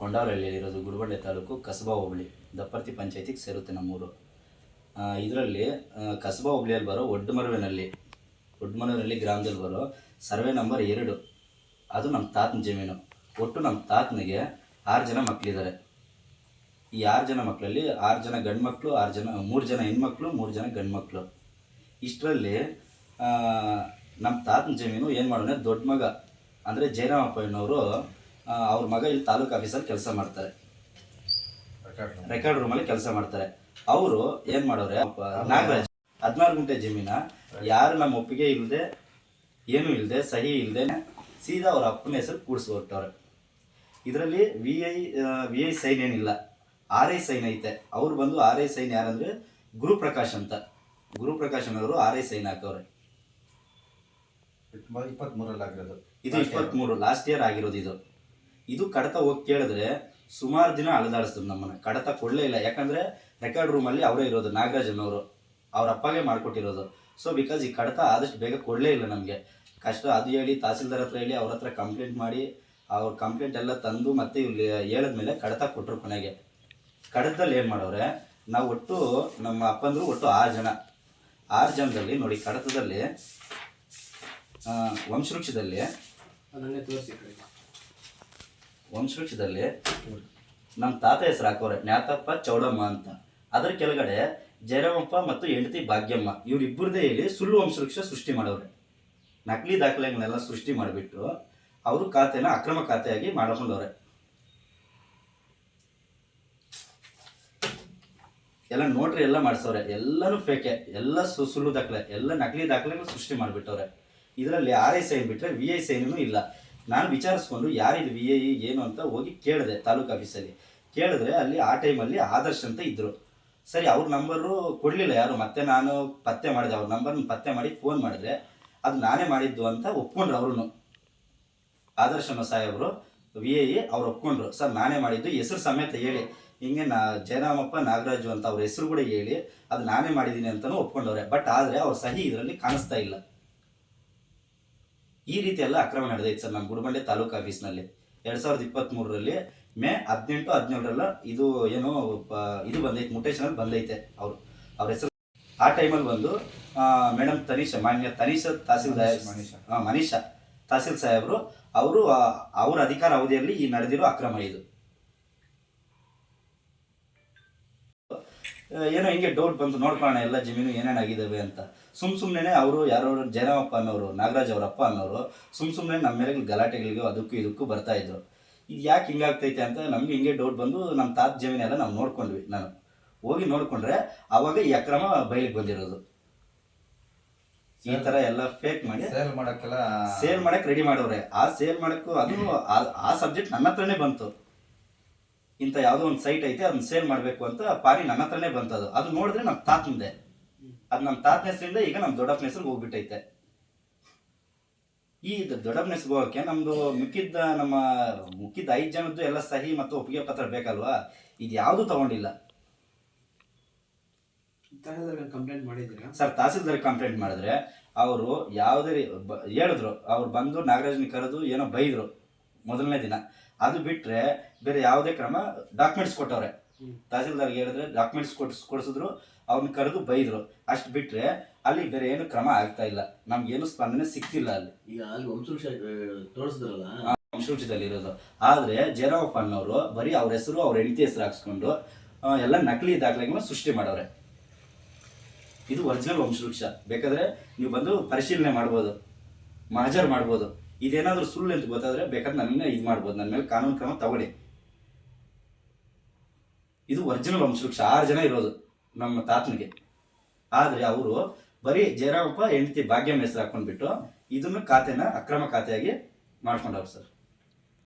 ಕೊಂಡಾವರಹಳ್ಳಿ ಇರೋದು ಗುಡಿಬಂಡೆ ತಾಲೂಕು ಕಸಬಾ ಹೋಬಳಿ, ದಪ್ಪರ್ತಿ ಪಂಚಾಯತಿಗೆ ಸೇರುತ್ತೆ ನಮ್ಮೂರು. ಇದರಲ್ಲಿ ಕಸಬಾ ಹೋಬಳಿಯಲ್ಲಿ ಬರೋ ಒಡ್ಡಮರವೆನಲ್ಲಿ ಒಡ್ಡಮರವೆನಲ್ಲಿ ಗ್ರಾಮದಲ್ಲಿ ಬರೋ ಸರ್ವೆ ನಂಬರ್ ಎರಡು. ಅದು ನಮ್ಮ ತಾತನ ಜಮೀನು. ಒಟ್ಟು ನಮ್ಮ ತಾತನಿಗೆ ಆರು ಜನ ಮಕ್ಕಳಿದ್ದಾರೆ ಈ ಆರು ಜನ ಮಕ್ಕಳಲ್ಲಿ ಆರು ಜನ ಗಂಡು ಮಕ್ಕಳು ಆರು ಜನ, ಮೂರು ಜನ ಹೆಣ್ಮಕ್ಳು, ಮೂರು ಜನ ಗಂಡು ಮಕ್ಕಳು ಇಷ್ಟರಲ್ಲಿ ನಮ್ಮ ತಾತನ ಜಮೀನು ಏನು ಮಾಡೋಣ, ದೊಡ್ಡ ಮಗ, ಅಂದರೆ ಜಯರಾಮಪ್ಪನವರು ಅವ್ರ ಮಗ ಇಲ್ಲಿ ತಾಲೂಕು ಆಫೀಸಲ್ಲಿ ಕೆಲಸ ಮಾಡ್ತಾರೆ. ರೆಕಾರ್ಡ್ ರೂಮಲ್ಲಿ ಕೆಲಸ ಮಾಡ್ತಾರೆ. ಅವರು ಏನು ಮಾಡೋರೆ ನಾಗರಾಜ್ ಹದಿನಾರು ಗುಂಟೆ ಜಮೀನ ಯಾರು ನಮ್ಮ ಒಪ್ಪಿಗೆ ಇಲ್ಲದೆ ಏನೂ ಇಲ್ಲದೆ ಸಹಿ ಇಲ್ಲದೆ ಸೀದಾ ಅವ್ರ ಅಪ್ಪನ ಹೆಸರು ಕೂಡಿಸಿ ಹೊರಟವ್ರೆ ಇದರಲ್ಲಿ V I V I sign ಏನಿಲ್ಲ ಆರ್ ಐ ಸೈನ್ ಐತೆ. ಅವ್ರು ಬಂದು ಆರ್ ಐ ಸೈನ್ ಯಾರಂದ್ರೆ ಗುರುಪ್ರಕಾಶ್ ಅಂತ. ಗುರುಪ್ರಕಾಶ್ ಅನ್ನೋರು ಆರ್ ಐ ಸೈನ್ ಹಾಕವ್ರೆ. ಇದು ಇಪ್ಪತ್ಮೂರು ಲಾಸ್ಟ್ ಇಯರ್ ಆಗಿರೋದು ಇದು. ಇದು ಕಡತ ಹೋಗಿ ಕೇಳಿದ್ರೆ ಸುಮಾರು ದಿನ ಅಲದಾಡಿಸ್ತದೆ ನಮ್ಮನ್ನ. ಕಡತ ಕೊಡಲೇ ಇಲ್ಲ. ಯಾಕಂದ್ರೆ ರೆಕಾರ್ಡ್ ರೂಮಲ್ಲಿ ಅವರೇ ಇರೋದು ನಾಗರಾಜನ್ ಅವರು ಅವ್ರ ಅಪ್ಪಗೆ ಮಾಡಿಕೊಟ್ಟಿರೋದು. ಸೊ ಬಿಕಾಸ್ ಈ ಕಡತ ಆದಷ್ಟು ಬೇಗ ಕೊಡಲೇ ಇಲ್ಲ ನಮಗೆ. ಕಷ್ಟ, ಅದು ಹೇಳಿ, ತಹಸೀಲ್ದಾರ್ ಹತ್ರ ಹೇಳಿ, ಅವ್ರ ಹತ್ರ ಕಂಪ್ಲೇಂಟ್ ಮಾಡಿ, ಅವ್ರ ಕಂಪ್ಲೇಂಟ್ ಎಲ್ಲ ತಂದು ಮತ್ತೆ ಇಲ್ಲಿ ಹೇಳಿದ್ಮೇಲೆ ಕಡತ ಕೊಟ್ಟರು ಕೊನೆಗೆ. ಕಡತದಲ್ಲಿ ಏನು ಮಾಡೋರೆ, ನಾವು ಒಟ್ಟು ನಮ್ಮ ಅಪ್ಪಂದ್ರು ಒಟ್ಟು ಆರು ಜನ. ಆರು ಜನದಲ್ಲಿ ನೋಡಿ, ಕಡತದಲ್ಲಿ ವಂಶವೃಕ್ಷದಲ್ಲಿ ಅದನ್ನೇ ತೋರಿಸಿ ವಂಶವೃಕ್ಷದಲ್ಲಿ ನಮ್ಮ ತಾತ ಹೆಸರು ಹಾಕೋರೆ, ಜ್ಞಾತಪ್ಪ, ಚೌಡಮ್ಮ ಅಂತ. ಅದರ ಕೆಳಗಡೆ ಜಯರಾಮಪ್ಪ ಮತ್ತು ಹೆಂಡತಿ ಭಾಗ್ಯಮ್ಮ ಇವರಿಬ್ಬರದೇ ಹೇಳಿ ಸುಳ್ಳು ವಂಶವೃಕ್ಷ ಸೃಷ್ಟಿ ಮಾಡೋರೆ. ನಕಲಿ ದಾಖಲೆಗಳನ್ನೆಲ್ಲ ಸೃಷ್ಟಿ ಮಾಡಿಬಿಟ್ಟು ಅವರು ಖಾತೆನ ಅಕ್ರಮ ಖಾತೆಯಾಗಿ ಮಾಡ್ಕೊಂಡವ್ರೆ. ಎಲ್ಲ ನೋಟ್ರಿ ಎಲ್ಲ ಮಾಡಿಸೋರೆ ಎಲ್ಲರೂ ಫೇಕೆ ಎಲ್ಲ ಸುಳ್ಳು ದಾಖಲೆ, ಎಲ್ಲ ನಕಲಿ ದಾಖಲೆಗಳು ಸೃಷ್ಟಿ ಮಾಡಿಬಿಟ್ಟವ್ರೆ. ಇದರಲ್ಲಿ ಆರ್ ಐ ಸೈನ್ ಬಿಟ್ಟರೆ ವಿ ಐ ಸೈನೂ ಇಲ್ಲ. ನಾನು ವಿಚಾರಿಸ್ಕೊಂಡು ಯಾರಿದು ವಿ ಐ ಏನು ಅಂತ ಹೋಗಿ ಕೇಳಿದೆ ತಾಲೂಕು ಆಫೀಸಲ್ಲಿ. ಕೇಳಿದ್ರೆ ಅಲ್ಲಿ ಆ ಟೈಮಲ್ಲಿ ಆದರ್ಶ್ ಅಂತ ಇದ್ದರು ಸರಿ, ಅವ್ರ ನಂಬರು ಕೊಡಲಿಲ್ಲ ಯಾರು, ಮತ್ತೆ ನಾನು ಪತ್ತೆ ಮಾಡಿದೆ. ಅವ್ರ ನಂಬರ್ನ ಪತ್ತೆ ಮಾಡಿ ಫೋನ್ ಮಾಡಿದ್ರೆ ಅದು ನಾನೇ ಮಾಡಿದ್ದು ಅಂತ ಒಪ್ಕೊಂಡ್ರು ಅವ್ರೂ ಆದರ್ಶನ ಸಾಹೇಬರು ವಿ ಐ ಅವ್ರು ಒಪ್ಕೊಂಡ್ರು. ಸರ್, ನಾನೇ ಮಾಡಿದ್ದು. ಹೆಸರು ಸಮೇತ ಹೇಳಿ. ಹಿಂಗೆ ನಾ, ಜಯರಾಮಪ್ಪ, ನಾಗರಾಜು ಅಂತ ಅವ್ರ ಹೆಸರು ಕೂಡ ಹೇಳಿ, ಅದು ನಾನೇ ಮಾಡಿದ್ದೀನಿ ಅಂತಲೂ ಒಪ್ಕೊಂಡವ್ರೆ. ಬಟ್ ಆದರೆ ಅವ್ರ ಸಹಿ ಇದರಲ್ಲಿ ಕಾಣಿಸ್ತಾ ಇಲ್ಲ. ಈ ರೀತಿ ಎಲ್ಲ ಅಕ್ರಮ ನಡೆದೈತೆ ಸರ್ ನಮ್ಮ ಗುಡಬಂಡೆ ತಾಲೂಕು ಆಫೀಸ್ನಲ್ಲಿ. ಎರಡು ಸಾವಿರದ ಇಪ್ಪತ್ತ್ಮೂರರಲ್ಲಿ ಮೇ ಹದಿನೆಂಟು ಹದಿನೇಳರಲ್ಲ ಇದು ಏನೋ ಇದು ಬಂದೈತೆ ಮುಟೇಶನಲ್ಲಿ ಬಂದೈತೆ ಅವರು. ಅವ್ರ ಹೆಸರು ಆ ಟೈಮಲ್ಲಿ ಬಂದು ಮೇಡಮ್ ತನೀಷ ಮಾನ್ಯ ತನೀಷ ತಹಸೀಲ್ದಾರ್ ಮನೀಶ. ಮನೀಷಾ ತಹಸೀಲ್ ಸಾಹೇಬರು ಅವರು ಅವರ ಅಧಿಕಾರ ಅವಧಿಯಲ್ಲಿ ಈ ನಡೆದಿರೋ ಅಕ್ರಮ ಇದು. ಏನೋ ಹಿಂಗೆ ಡೌಟ್ ಬಂತು ನೋಡ್ಕೊಳ್ಳೋಣ ಎಲ್ಲ ಜಮೀನು ಏನೇನಾಗಿದ್ದಾವೆ ಅಂತ. ಸುಮ್ ಸುಮ್ಮನೆ ಅವರು ಯಾರೋ ಜಯರಾಮಪ್ಪ ಅನ್ನೋರು ನಾಗರಾಜ್ ಅವರ ಅಪ್ಪ ಅನ್ನೋರು ಸುಮ್ ಸುಮ್ಮನೆ ನಮ್ಮ ಮೇಲೆ ಗಲಾಟೆಗಳಿಗೂ ಅದಕ್ಕೂ ಇದಕ್ಕೂ ಬರ್ತಾ ಇದ್ರು. ಇದು ಯಾಕೆ ಹಿಂಗಾಗ್ತೈತೆ ಅಂತ ನಮ್ಗೆ ಹಿಂಗೆ ಡೌಟ್ ಬಂದು ನಮ್ಮ ತಾತ ಜಮೀನೆಲ್ಲ ನಾವು ನೋಡ್ಕೊಂಡ್ವಿ ನಾನು. ಹೋಗಿ ನೋಡಿಕೊಂಡ್ರೆ ಅವಾಗ ಈ ಅಕ್ರಮ ಬಯಲಿಗೆ ಬಂದಿರೋದು. ಈ ತರ ಎಲ್ಲ ಫೇಕ್ ಮಾಡಿ ಸೇಲ್ ಮಾಡಕ್ಕೆಲ್ಲ ಸೇಲ್ ಮಾಡಕ್ ರೆಡಿ ಮಾಡವ್ರೆ ಆ ಸೇಲ್ ಮಾಡಕ್ಕೂ ಅದು ಆ- ಆ ಸಬ್ಜೆಕ್ಟ್ ನನ್ನ ಹತ್ರನೇ ಬಂತು. ಇಂಥ ಯಾವುದೋ ಒಂದು ಸೈಟ್ ಐತೆ ಅದನ್ನ ಸೇಲ್ ಮಾಡಬೇಕು ಅಂತ ಪಾರಿ ನನ್ನ ಹತ್ರನೇ ಬಂತದು. ಅದು ನೋಡಿದ್ರೆ ನಮ್ಮ ತಾತಂದೆ ಅದು ನಮ್ಮ ತಾತನ ಹೆಸರಿಂದ ಈಗ ನಮ್ಮ ದೊಡ್ಡಪ್ಪನ ಹೆಸರು ಹೋಗ್ಬಿಟ್ಟೈತೆ. ಈ ದೊಡ್ಡಪ್ಪನ ಹೆಸರು ಹೋಗಕ್ಕೆ ನಮ್ದು ಮಿಕ್ಕಿದ್ದ ನಮ್ಮ ಮುಕ್ಕಿದ್ದ ಐದು ಜನದ್ದು ಎಲ್ಲ ಸಹಿ ಮತ್ತು ಒಪ್ಪಿಗೆ ಪತ್ರ ಬೇಕಲ್ವಾ? ಇದು ಯಾವುದು ತಗೊಂಡಿಲ್ಲ. ಕಂಪ್ಲೇಂಟ್ ಮಾಡಿದ್ರೆ ಸರ್ ತಹಸೀಲ್ದಾರ್ ಕಂಪ್ಲೇಂಟ್ ಮಾಡಿದ್ರೆ ಅವರು ಯಾವುದೇ ಹೇಳಿದ್ರು. ಅವ್ರು ಬಂದು ನಾಗರಾಜನ ಕರೆದು ಏನೋ ಬೈದ್ರು. ಮೊದಲನೇ ದಿನ. ಅದು ಬಿಟ್ರೆ ಬೇರೆ ಯಾವುದೇ ಕ್ರಮ ಡಾಕ್ಯುಮೆಂಟ್ಸ್ ಕೊಟ್ಟವ್ರೆ. ತಹಸೀಲ್ದಾರ್ಗೆ ಹೇಳಿದ್ರೆ ಡಾಕ್ಯುಮೆಂಟ್ಸ್ ಕೊಡ್ಸ್ ಕೊಡಿಸಿದ್ರು ಅವ್ನ ಕರೆದು ಬೈದ್ರು. ಅಷ್ಟು ಬಿಟ್ರೆ ಅಲ್ಲಿ ಬೇರೆ ಏನು ಕ್ರಮ ಆಗ್ತಾ ಇಲ್ಲ. ನಮ್ಗೇನು ಸ್ಪಂದನೆ ಸಿಕ್ತಿಲ್ಲ ಅಲ್ಲಿ. ಈಗ ಅಲ್ಲಿ ವಂಶವೃಕ್ಷ ತೋರಿಸಿದ್ರಲ್ಲ? ವಂಶವೃಕ್ಷದಲ್ಲಿ ಇರೋದು ಆದ್ರೆ ಜಯರಾಮಪ್ಪ ಅನ್ನೋರು ಬರೀ ಅವ್ರ ಹೆಸರು ಅವ್ರ ಹೆಂಡತಿ ಹೆಸರು ಹಾಕ್ಸ್ಕೊಂಡು ಎಲ್ಲ ನಕಲಿ ದಾಖಲೆಗಳನ್ನ ಸೃಷ್ಟಿ ಮಾಡವ್ರೆ. ಇದು ಒರಿಜಿನಲ್ ವಂಶವೃಕ್ಷ ಬೇಕಾದ್ರೆ ನೀವು ಬಂದು ಪರಿಶೀಲನೆ ಮಾಡ್ಬೋದು. ಮಹಜರ್ ಮಾಡ್ಬೋದು. ಇದೇನಾದ್ರೂ ಸುಳ್ಳು ಅಂತ ಗೊತ್ತಾದರೆ ಬೇಕಾದ್ರೆ ನನ್ನ ಇದು ಮಾಡ್ಬೋದು. ನನ್ನ ಮೇಲೆ ಕಾನೂನು ಕ್ರಮ ತಗೊಳ್ಳಿ. ಇದು ಒರಿಜಿನಲ್ ವಂಶವೃಕ್ಷ. ಆರು ಜನ ಇರೋದು ನಮ್ಮ ತಾತನಿಗೆ. ಆದರೆ ಅವರು ಬರೀ ಜಯರಾಮಪ್ಪ ಹೆಂಡತಿ ಭಾಗ್ಯಮ್ಮ ಹೆಸರು ಹಾಕೊಂಡ್ಬಿಟ್ಟು ಇದನ್ನು ಖಾತೆನ ಅಕ್ರಮ ಖಾತೆಯಾಗಿ ಮಾಡ್ಕೊಂಡವ್ರು ಸರ್.